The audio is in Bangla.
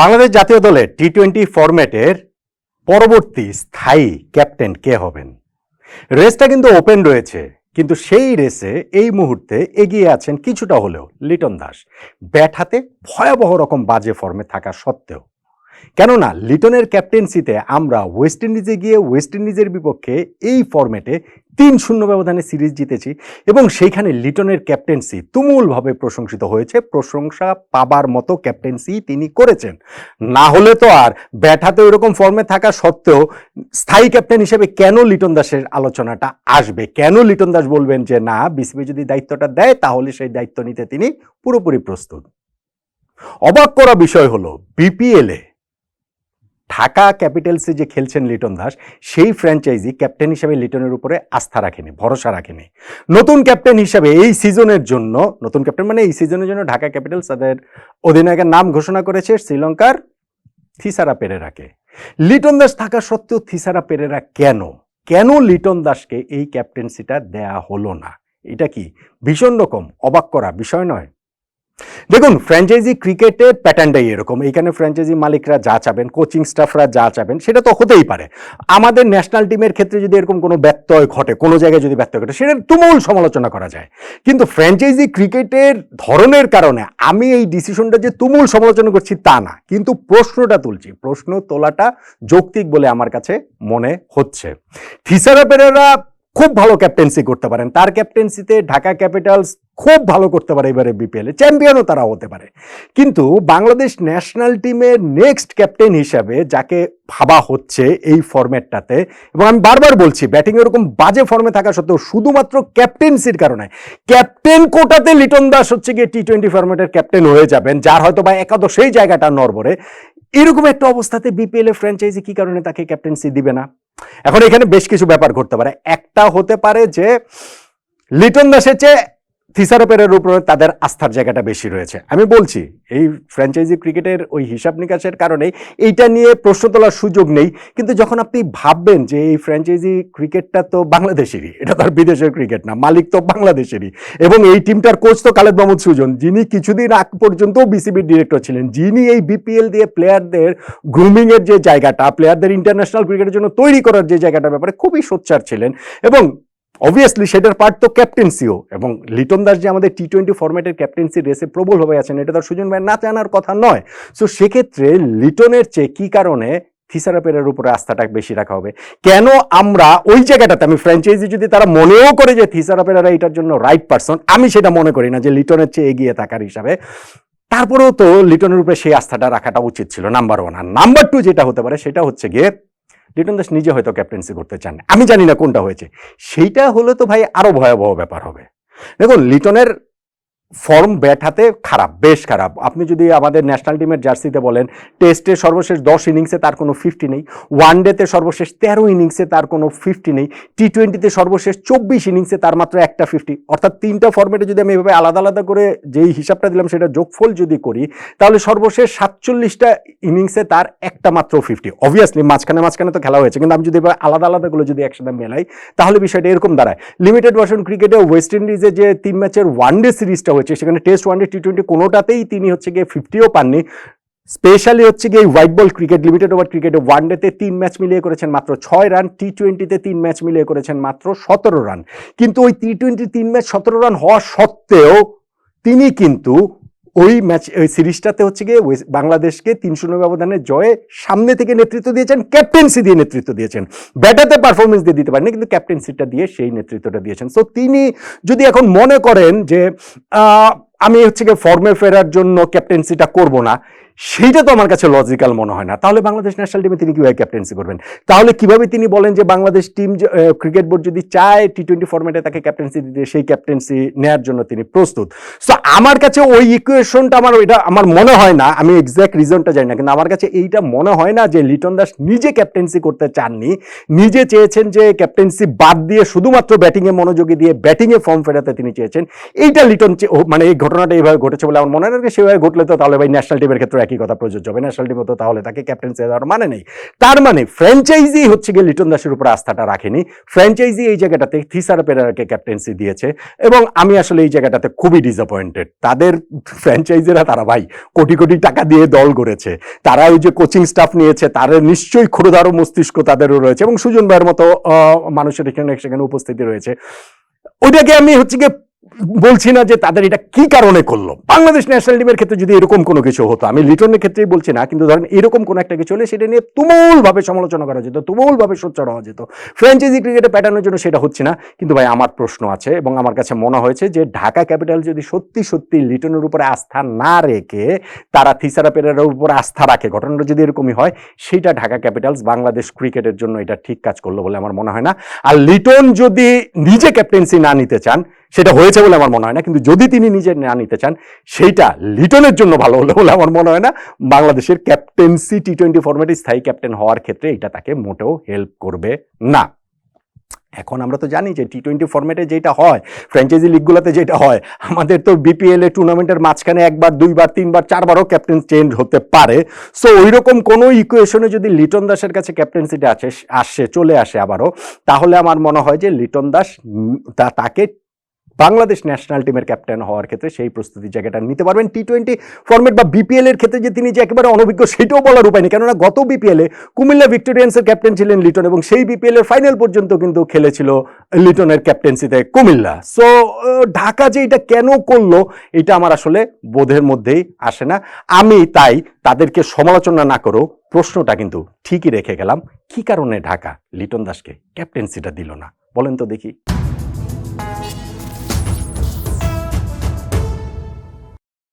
বাংলাদেশ জাতীয় দলের টি টোয়েন্টি ফরম্যাটের পরবর্তী স্থায়ী ক্যাপ্টেন কে হবেন? রেসটা কিন্তু ওপেন রয়েছে, কিন্তু সেই রেসে এই মুহূর্তে এগিয়ে আছেন কিছুটা হলেও লিটন দাস। ব্যাট হাতে ভয়াবহ রকম বাজে ফর্মে থাকা সত্ত্বেও। কেননা লিটনের ক্যাপ্টেন্সিতে আমরা ওয়েস্ট ইন্ডিজে গিয়ে ওয়েস্ট ইন্ডিজের বিপক্ষে এই ফরম্যাটে তিন শূন্য ব্যবধানে সিরিজ জিতেছি এবং সেইখানে লিটনের ক্যাপ্টেন্সি তুমুলভাবে প্রশংসিত হয়েছে। প্রশংসা পাবার মতো ক্যাপ্টেন্সি তিনি করেছেন। না হলে তো আর ব্যাট হাতে ওইরকম ফর্মে থাকা সত্ত্বেও স্থায়ী ক্যাপ্টেন হিসেবে কেন লিটন দাসের আলোচনাটা আসবে? কেন লিটন দাস বলবেন যে, না, বিসিবি যদি দায়িত্বটা দেয়, তাহলে সেই দায়িত্ব নিতে তিনি পুরোপুরি প্রস্তুত অবাক করা বিষয় হলো, বিপিএলে ঢাকা ক্যাপিটালসে যে খেলছেন লিটন দাস, সেই ফ্র্যাঞ্চাইজি ক্যাপ্টেন হিসাবে লিটনের উপরে আস্থা রাখেনি, ভরসা রাখেনি। নতুন ক্যাপ্টেন হিসাবে এই সিজনের জন্য, নতুন ক্যাপ্টেন মানে এই সিজনের জন্য ঢাকা ক্যাপিটালস তাদের অধিনায়কের নাম ঘোষণা করেছে শ্রীলঙ্কার থিসারা পেরেরাকে। লিটন দাস থাকা সত্ত্বেও থিসারা পেরেরা কেন? কেন লিটন দাসকে এই ক্যাপ্টেন্সিটা দেয়া হলো না? এটা কি ভীষণ রকম? অবাক করা বিষয় নয়? দেখুন ফ্র্যাঞ্চাইজি ক্রিকেটে প্যাটার্নটাই এরকম। এইখানে ফ্র্যাঞ্চাইজি মালিকরা যা চাবেন কোচিং স্টাফরা যা চাবেন, সেটা তো হতেই পারে। আমাদের ন্যাশনাল টিমের ক্ষেত্রে যদি এরকম কোনো ব্যত্যয় ঘটে, কোনো জায়গায় যদি ব্যত্যয় ঘটে, সেটার তুমুল সমালোচনা করা যায়। কিন্তু ফ্র্যাঞ্চাইজি ক্রিকেটের ধরনের কারণে আমি এই ডিসিশনটা যে তুমুল সমালোচনা করছি তা না। কিন্তু প্রশ্নটা তুলছি। প্রশ্ন তোলাটা যৌক্তিক বলে আমার কাছে মনে হচ্ছে। থিসারা পেরেরা খুব ভালো ক্যাপ্টেন্সি করতে পারেন। তার ক্যাপ্টেন্সিতে ঢাকা ক্যাপিটালস খুব ভালো করতে পারে এবারে বিপিএল চ্যাম্পিয়নও তারা হতে পারে। কিন্তু বাংলাদেশ ন্যাশনাল টিমের নেক্সট ক্যাপ্টেন হিসাবে যাকে ভাবা হচ্ছে এই ফরম্যাটটাতে এবং আমি বারবার বলছি ব্যাটিং এরকম বাজে ফর্মে থাকা সত্ত্বেও শুধুমাত্র ক্যাপ্টেন্সির কারণে। ক্যাপ্টেন কোটাতে লিটন দাস হচ্ছে গিয়ে টি টোয়েন্টি ফরম্যাটের ক্যাপ্টেন হয়ে যাবেন, যার হয়তো বা একাদশেই জায়গাটা নরবরে এরকম একটা অবস্থাতে বিপিএল এ ফ্র্যাঞ্চাইজি কি কারণে তাকে ক্যাপ্টেন্সি দিবে না? এখন এখানে বেশ কিছু ব্যাপার ঘটতে পারে। একটা হতে পারে যে লিটন দাসের চেয়ে থিসারোপের উপরে তাদের আস্থার জায়গাটা বেশি রয়েছে। আমি বলছি, এই ফ্র্যাঞ্চাইজি ক্রিকেটের ওই হিসাব নিকাশের কারণে এইটা নিয়ে প্রশ্ন তোলার সুযোগ নেই, কিন্তু যখন আপনি ভাববেন যে এই ফ্র্যাঞ্চাইজি ক্রিকেটটা তো বাংলাদেশেরই, এটা তো আর বিদেশের ক্রিকেট না, মালিক তো বাংলাদেশেরই, এবং এই টিমটার কোচ তো খালেদ মাহমুদ সুজন, যিনি কিছুদিন আগ পর্যন্ত বিসিবির ডিরেক্টর ছিলেন, যিনি এই বিপিএল দিয়ে প্লেয়ারদের গ্রুমিংয়ের যে জায়গাটা প্লেয়ারদের ইন্টারন্যাশনাল ক্রিকেটের জন্য তৈরি করার যে জায়গাটার ব্যাপারে খুবই সোচ্চার ছিলেন, এবং অবভিয়াসলি সেটার পার্ট তো ক্যাপ্টেন্সিও এবং লিটন দাস যে আমাদের টি টোয়েন্টি ফরম্যাটের ক্যাপ্টেন্সি রেসে প্রবলভাবে আছেন, এটা তার সুজন ভাই না জানার কথা নয়। সো সেক্ষেত্রে লিটনের চেয়ে কী কারণে থিসারা পেরের উপরে আস্থাটা বেশি রাখা হবে? কেন আমরা ওই জায়গাটাতে, আমি ফ্র্যাঞ্চাইজি যদি তারা মনেও করে যে থিসারা এটার জন্য রাইট পারসন আমি সেটা মনে করি না যে লিটনের চেয়ে এগিয়ে থাকার হিসাবে। তারপরেও তো লিটনের উপরে সেই আস্থাটা রাখাটা উচিত ছিল নাম্বার ওয়ান আর নাম্বার টু যেটা হতে পারে, সেটা হচ্ছে গিয়ে লিটন দাস নিজে হয়তো ক্যাপ্টেন্সি করতে চান। আমি জানি না কোনটা হয়েছে। সেইটা হলে তো ভাই আরও ভয়াবহ ব্যাপার হবে। দেখুন, লিটনের ফর্ম ব্যাট হাতে খারাপ, বেশ খারাপ। আপনি যদি আমাদের ন্যাশনাল টিমের জার্সিতে বলেন, টেস্টে সর্বশেষ দশ ইনিংসে তার কোনো ফিফটি নেই ওয়ান ডেতে সর্বশেষ তেরো ইনিংসে তার কোনো ফিফটি নেই টি টোয়েন্টিতে সর্বশেষ চব্বিশ ইনিংসে তার মাত্র একটা ফিফটি অর্থাৎ তিনটা ফর্মেটে যদি আমি এভাবে আলাদা আলাদা করে যেই হিসাবটা দিলাম সেটা যোগফল যদি করি, তাহলে সর্বশেষ সাতচল্লিশটা ইনিংসে তার একটা মাত্র ফিফটি অবভিয়াসলি মাঝখানে মাঝখানে তো খেলা হয়েছে, কিন্তু আমি যদি এবার আলাদা আলাদাগুলো যদি একসাথে মেলাই, তাহলে বিষয়টা এরকম দাঁড়ায়। লিমিটেড ভার্সন ক্রিকেটে ওয়েস্ট ইন্ডিজে যে তিন ম্যাচের ওয়ান ডে সিরিজটা হয়েছে সেখানে test one day T twenty কোনোটাতেই তিনি হচ্ছে গিয়ে ফিফটিও পাননি। স্পেশালি হচ্ছে গিয়ে white ball cricket limited over ক্রিকেটে ওয়ান ডেতে তিন ম্যাচ মিলিয়ে করেছেন মাত্র ছয় রান টি টোয়েন্টিতে তিন ম্যাচ মিলিয়ে করেছেন মাত্র সতেরো রান কিন্তু ওই টি টোয়েন্টি তিন ম্যাচ সতেরো রান হওয়া সত্ত্বেও তিনি কিন্তু ওই ম্যাচ ওই সিরিজটাতে হচ্ছে গিয়ে বাংলাদেশকে তিন শূন্য ব্যবধানে জয়ে সামনে থেকে নেতৃত্ব দিয়েছেন ক্যাপ্টেন্সি দিয়ে নেতৃত্ব দিয়েছেন। ব্যাটাতে পারফরমেন্স দিয়ে দিতে পারেনি কিন্তু ক্যাপ্টেন্সিটা দিয়ে সেই নেতৃত্বটা দিয়েছেন। সো তিনি যদি এখন মনে করেন যে আমি হচ্ছে গিয়ে ফর্মে ফেরার জন্য ক্যাপ্টেন্সিটা করব না সেইটা তো আমার কাছে লজিক্যাল মনে হয় না। তাহলে বাংলাদেশ ন্যাশনাল টিমে তিনি কীভাবে ক্যাপ্টেন্সি করবেন? তাহলে কীভাবে তিনি বলেন যে বাংলাদেশ টিম ক্রিকেট বোর্ড যদি চায় টি টোয়েন্টি ফর্মেটে তাকে ক্যাপ্টেন্সি দিতে, সেই ক্যাপ্টেন্সি নেয়ার জন্য তিনি প্রস্তুত। সো আমার কাছে ওই ইকুয়েশনটা আমার ওইটা, আমার মনে হয় না, আমি এক্স্যাক্ট রিজনটা জানি না, কিন্তু আমার কাছে এইটা মনে হয় না যে লিটন দাস নিজে ক্যাপ্টেন্সি করতে চাননি, নিজে চেয়েছেন যে ক্যাপ্টেন্সি বাদ দিয়ে শুধুমাত্র ব্যাটিংয়ে মনোযোগী দিয়ে ব্যাটিংয়ে ফর্ম ফেরাতে তিনি চেয়েছেন। এইটা লিটন মানে এই ঘটনাটা এইভাবে ঘটেছে বলে আমার মনে হয় সেভাবে ঘটলে তো তাহলে ভাই ন্যাশনাল টিমের ক্ষেত্রে একই কথা প্রযোজ্য হবে। ন্যাশনাল টিমে তো তাহলে তাকে ক্যাপ্টেন্সি দেওয়ার মানে নেই। তার মানে ফ্র্যাঞ্চাইজি হচ্ছে গিয়ে লিটন দাসের উপর আস্থাটা রাখেনি। ফ্র্যাঞ্চাইজি এই জায়গাটাতে থিসারা পেরারকে ক্যাপ্টেন্সি দিয়েছে এবং আমি আসলে এই জায়গাটাতে খুবই ডিসঅ্যাপয়েন্টেড তাদের ফ্র্যাঞ্চাইজিরা তারা ভাই কোটি কোটি টাকা দিয়ে দল গড়েছে। তারা ওই যে কোচিং স্টাফ নিয়েছে, তারা নিশ্চয়ই ক্ষুরধারো মস্তিষ্ক তাদেরও রয়েছে এবং সুজন ভাইয়ের মতো মানুষের এখানে সেখানে উপস্থিতি রয়েছে। ওইটাকে আমি হচ্ছে গিয়ে বলছি না যে তাদের এটা কি কারণে করল। বাংলাদেশ ন্যাশনাল টিমের ক্ষেত্রে যদি এরকম কোনো কিছু হতো, আমি লিটনের ক্ষেত্রেই বলছি না, কিন্তু ধরেন এরকম কোনো একটা কিছু হলে সেটা নিয়ে তুমুলভাবে সমালোচনা করা যেত, তুমুলভাবে সোচ্চার হওয়া যেত। ফ্র্যাঞ্চাইজি ক্রিকেটে প্যাটার্নের জন্য সেটা হচ্ছে না, কিন্তু ভাই আমার প্রশ্ন আছে এবং আমার কাছে মনে হয়েছে যে ঢাকা ক্যাপিটাল যদি সত্যি সত্যি লিটনের উপরে আস্থা না রেখে তারা থিসারা পেরের উপর আস্থা রাখে, ঘটনাটা যদি এরকমই হয়, সেটা ঢাকা ক্যাপিটালস বাংলাদেশ ক্রিকেটের জন্য এটা ঠিক কাজ করল বলে আমার মনে হয় না। আর লিটন যদি নিজে ক্যাপ্টেন্সি না নিতে চান সেটা হয়েছে বলে আমার মনে হয় না, কিন্তু যদি তিনি নিজে না নিতে চান, সেইটা লিটনের জন্য ভালো হলো বলে আমার মনে হয় না। বাংলাদেশের ক্যাপ্টেন্সি টি টোয়েন্টি ফর্মেটে স্থায়ী ক্যাপ্টেন হওয়ার ক্ষেত্রে এটা তাকে মোটেও হেল্প করবে না। এখন আমরা তো জানি যে টি টোয়েন্টি ফর্মেটে যেটা হয় ফ্র্যাঞ্চাইজি লিগগুলোতে যেটা হয়, আমাদের তো বিপিএল এ টুর্নামেন্টের মাঝখানে একবার, দুইবার, তিনবার, চারবারও ক্যাপ্টেন চেঞ্জ হতে পারে। সো ওই রকম কোনো ইকুয়েশনে যদি লিটন দাসের কাছে ক্যাপ্টেন্সিটা আছে আসে, চলে আসে আবারও, তাহলে আমার মনে হয় যে লিটন দাস তাকে বাংলাদেশ ন্যাশনাল টিমের ক্যাপ্টেন হওয়ার ক্ষেত্রে সেই প্রস্তুতি জায়গাটা নিতে পারবেন। টি টোয়েন্টি ফর্মেট বা বিপিএল এর ক্ষেত্রে যে তিনি যে একেবারে অনভিজ্ঞ, সেটাও বলার উপায় নেই। কেননা গত বিপিএল এ কুমিল্লা ভিক্টোরিয়ান্সের ক্যাপ্টেন ছিলেন লিটন এবং সেই বিপিএল এর ফাইনাল পর্যন্ত কিন্তু খেলেছিল লিটনের ক্যাপ্টেন্সিতে কুমিল্লা। সো ঢাকা যে এটা কেন করল, এটা আমার আসলে বোধের মধ্যেই আসে না। আমি তাই তাদেরকে সমালোচনা না করেও প্রশ্নটা কিন্তু ঠিকই রেখে গেলাম। কি কারণে ঢাকা লিটন দাসকে ক্যাপ্টেন্সিটা দিল না? বলেন তো দেখি।